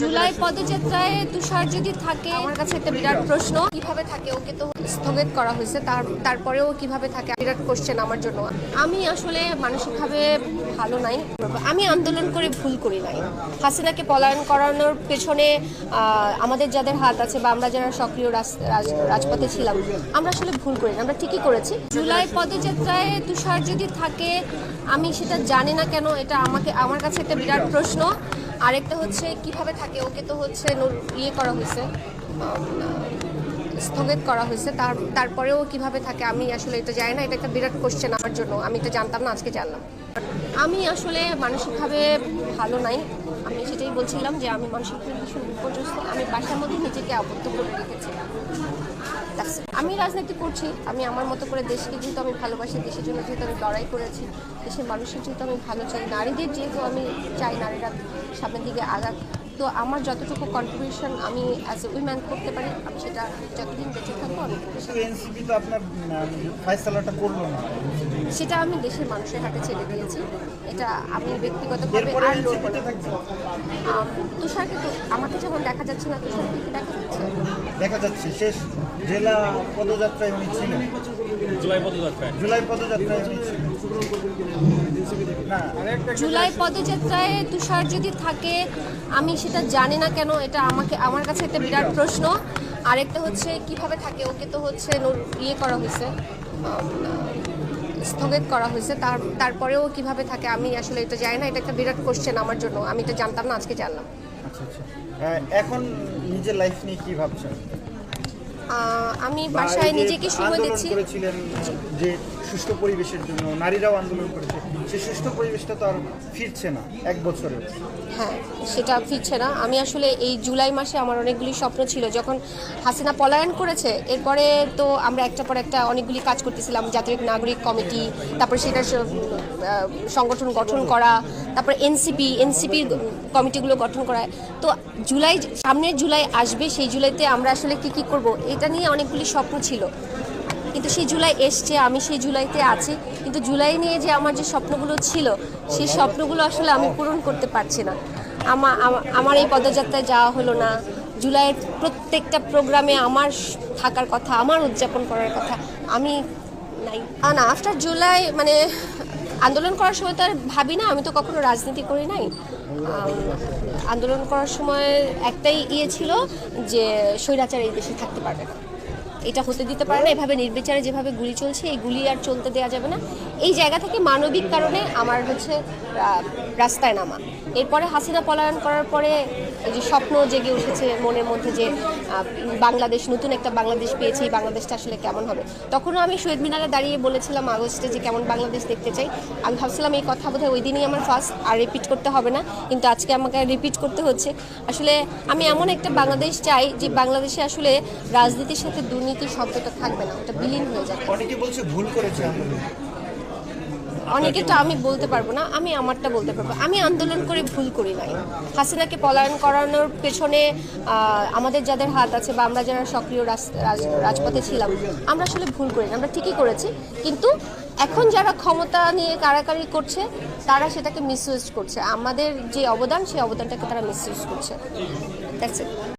জুলাই পদযাত্রায় তুষার যদি থাকে, আমার কাছে একটা বিরাট প্রশ্ন। কীভাবে থাকে ওকে তো স্থগিত করা হয়েছে, তার, তারপরেও কীভাবে থাকে, বিরাট কোশ্চেন আমার জন্য। আমি আসলে মানসিকভাবে ভালো নাই। আমি আন্দোলন করে ভুল করি নাই। হাসিনাকে পলায়ন করানোর পেছনে আমাদের যাদের হাত আছে বা আমরা যারা সক্রিয় রাজ- রাজ- রাজপথে ছিলাম, আমরা আসলে ভুল করি না আমরা ঠিকই করেছি। জুলাই পদযাত্রায় তুষার যদি থাকে, আমি সেটা জানি না কেন, এটা আমাকে, আমার কাছে একটা বিরাট প্রশ্ন। আরেকটা হচ্ছে কীভাবে থাকে, ওকে তো হচ্ছে ইয়ে করা হয়েছে, স্থগিত করা হয়েছে। তার, তারপরেও কীভাবে থাকে, আমি আসলে এটা জানি না, এটা একটা বিরাট কোশ্চেন আমার জন্য। আমি এটা জানতাম না, আজকে জানলাম। আমি আসলে মানসিকভাবে ভালো নাই। আমি সেটাই বলছিলাম যে আমি মানসিকভাবে ভীষণ বিপর্যস্ত। আমি বাসার মধ্যে নিজেকে আবদ্ধ করে রেখেছি। আমি রাজনীতি করছি, আমি আমার মতো করে দেশকে যেহেতু আমি ভালোবাসি, দেশের জন্য যেহেতু আমি লড়াই করেছি, দেশের মানুষের যেহেতু আমি ভালো চাই, নারীদের যেহেতু আমি চাই নারীরা সামনের দিকে আগাক তো আমার যতটুকু কন্ট্রিবিউশন আমি অ্যাজ এ উইম্যান করতে পারি আমি সেটা যতদিন বেঁচে থাকব আমি করব। এনসিপি তো আপনার ফাইসালাটা করল না। সেটা আমি দেশের মানুষের হাতে ছেড়ে দিয়েছি। এটা আমি ব্যক্তিগতভাবে আর লড়বো তুষারকে তো আমাকে যখন দেখা যাচ্ছে না তুষারকে কি দেখা যাচ্ছে? দেখা যাচ্ছে শেষ। জেলা পদযাত্রায় উনি ছিলেন। জুলাই পদযাত্রায়। জুলাই পদযাত্রায় উনি ছিলেন। জুলাই পদযাত্রায় তুষার যদি থাকে, আমি সেটা জানি না কেন, এটা আমাকে, আমার কাছে একটা বিরাট প্রশ্ন। আরেকটা হচ্ছে, কীভাবে থাকে? ওকে তো হচ্ছে ইয়ে করা হয়েছে, স্থগিত করা হয়েছে। তার, তারপরেও কীভাবে থাকে, আমি আসলে এটা জানি না, এটা একটা বিরাট কোশ্চেন আমার জন্য। আমি এটা জানতাম না, আজকে জানলাম। আচ্ছা আচ্ছা। এখন নিজের লাইফ নিয়ে কি ভাবছেন? আমি বাসায় নিজেকে সময় দিচ্ছি। যে সুষ্ঠু পরিবেশের জন্য নারীরাও আন্দোলন করেছে। সেই সুষ্ঠু পরিবেশটা তো আর ফিরছে না এক বছরে। হ্যাঁ সেটা ফিরছে না। আমি আসলে এই জুলাই মাসে আমার অনেকগুলি স্বপ্ন ছিল। যখন হাসিনা পলায়ন করেছে এরপরে তো আমরা একটা পর একটা অনেকগুলি কাজ করতেছিলাম জাতীয় নাগরিক কমিটি তারপরে সেটা সংগঠন গঠন করা তারপর এনসিপি এনসিপির কমিটিগুলো গঠন করা। তো জুলাই সামনের জুলাই আসবে সেই জুলাইতে আমরা আসলে কি কি করব এটা নিয়ে অনেকগুলি স্বপ্ন ছিল। কিন্তু সেই জুলাই এসছে, আমি সেই জুলাইতে আছি। কিন্তু জুলাই নিয়ে যে আমার যে স্বপ্নগুলো ছিল, সেই স্বপ্নগুলো আসলে আমি পূরণ করতে পারছি না। আমা- আমা- আমার এই পদযাত্রায় যাওয়া হলো না। জুলাইয়ের প্রত্যেকটা প্রোগ্রামে আমার থাকার কথা, আমার উদযাপন করার কথা আমি নাই। না আফটার জুলাই মানে আন্দোলন করার সময় তো আর ভাবি না, আমি তো কখনো রাজনীতি করি নাই। আন্দোলন করার সময় একটাই ইয়ে ছিল যে স্বৈরাচার এই দেশে থাকতে পারবে না। এটা হতে দিতে পারে না, এভাবে নির্বিচারে যেভাবে গুলি চলছে, এই গুলি আর চলতে দেওয়া যাবে না। এই জায়গা থেকে মানবিক কারণে আমার হচ্ছে রাস্তায় নামা। এরপরে হাসিনা পলায়ন করার পরে যে স্বপ্ন জেগে উঠেছে মনের মধ্যে যে বাংলাদেশ, নতুন একটা বাংলাদেশ পেয়েছি, এই বাংলাদেশটা আসলে কেমন হবে? তখনও আমি শহীদ মিনারে দাঁড়িয়ে বলেছিলাম আগস্টে যে কেমন বাংলাদেশ দেখতে চাই। আমি ভাবছিলাম এই কথা বোধহয় ওই দিনই আমার ফার্স্ট আর রিপিট করতে হবে না, কিন্তু আজকে আমাকে রিপিট করতে হচ্ছে। আসলে আমি এমন একটা বাংলাদেশ চাই যে বাংলাদেশে আসলে রাজনীতির সাথে দুর্নীতি শব্দটা থাকবে না, ওটা বিলীন হয়ে যাবে। অনেকে বলছে ভুল করেছে। অনেকেটা আমি বলতে পারব না, আমি আমারটা বলতে পারব। আমি আন্দোলন করে ভুল করি নাই। হাসিনাকে পলায়ন করানোর পেছনে আমাদের যাদের হাত আছে বা আমরা যারা সক্রিয় রাজ- রাজ- রাজপথে ছিলাম, আমরা আসলে ভুল করি না আমরা ঠিকই করেছি, কিন্তু এখন যারা ক্ষমতা নিয়ে কারাকারি করছে, তারা সেটাকে মিসইউজ করছে। আমাদের যে অবদান, সেই অবদানটাকে তারা মিসইউজ করছে। It.